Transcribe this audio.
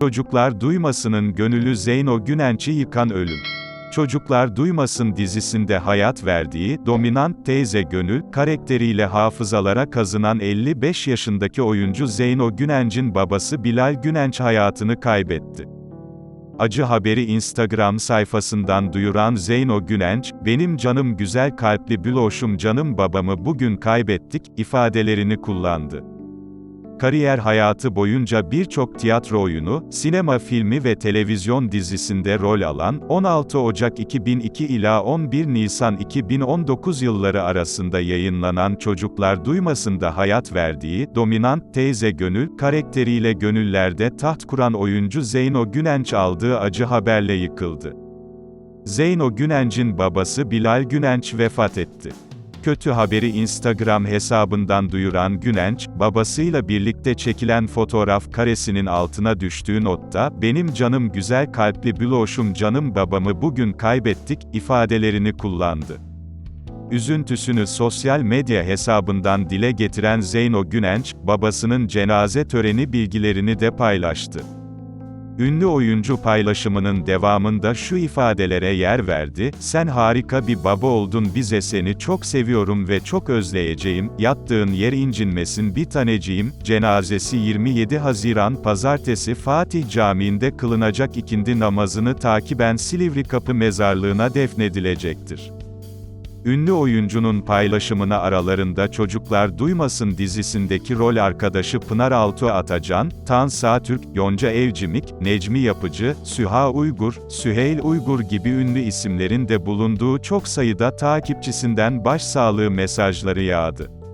Çocuklar Duymasın'ın gönülü Zeyno Günenç'i yıkan ölüm. Çocuklar Duymasın dizisinde hayat verdiği, dominant teyze Gönül, karakteriyle hafızalara kazınan 55 yaşındaki oyuncu Zeyno Günenç'in babası Bilal Günenç hayatını kaybetti. Acı haberi Instagram sayfasından duyuran Zeyno Günenç, benim canım güzel kalpli büloşum canım babamı bugün kaybettik, ifadelerini kullandı. Kariyer hayatı boyunca birçok tiyatro oyunu, sinema filmi ve televizyon dizisinde rol alan, 16 Ocak 2002 ila 11 Nisan 2019 yılları arasında yayınlanan Çocuklar Duymasın'da hayat verdiği, dominant teyze Gönül, karakteriyle gönüllerde taht kuran oyuncu Zeyno Günenç aldığı acı haberle yıkıldı. Zeyno Günenç'in babası Bilal Günenç vefat etti. Kötü haberi Instagram hesabından duyuran Günenç, babasıyla birlikte çekilen fotoğraf karesinin altına düştüğü notta, benim canım güzel kalpli büloşum canım babamı bugün kaybettik, ifadelerini kullandı. Üzüntüsünü sosyal medya hesabından dile getiren Zeyno Günenç, babasının cenaze töreni bilgilerini de paylaştı. Ünlü oyuncu paylaşımının devamında şu ifadelere yer verdi, sen harika bir baba oldun bize seni çok seviyorum ve çok özleyeceğim, yattığın yer incinmesin bir taneciğim, cenazesi 27 Haziran Pazartesi Fatih Camii'nde kılınacak ikindi namazını takiben Silivri Kapı Mezarlığı'na defnedilecektir. Ünlü oyuncunun paylaşımına aralarında Çocuklar Duymasın dizisindeki rol arkadaşı Pınar Altuğ Atacan, Tan Sağtürk, Yonca Evcimik, Necmi Yapıcı, Süha Uygur, Süheyl Uygur gibi ünlü isimlerin de bulunduğu çok sayıda takipçisinden başsağlığı mesajları yağdı.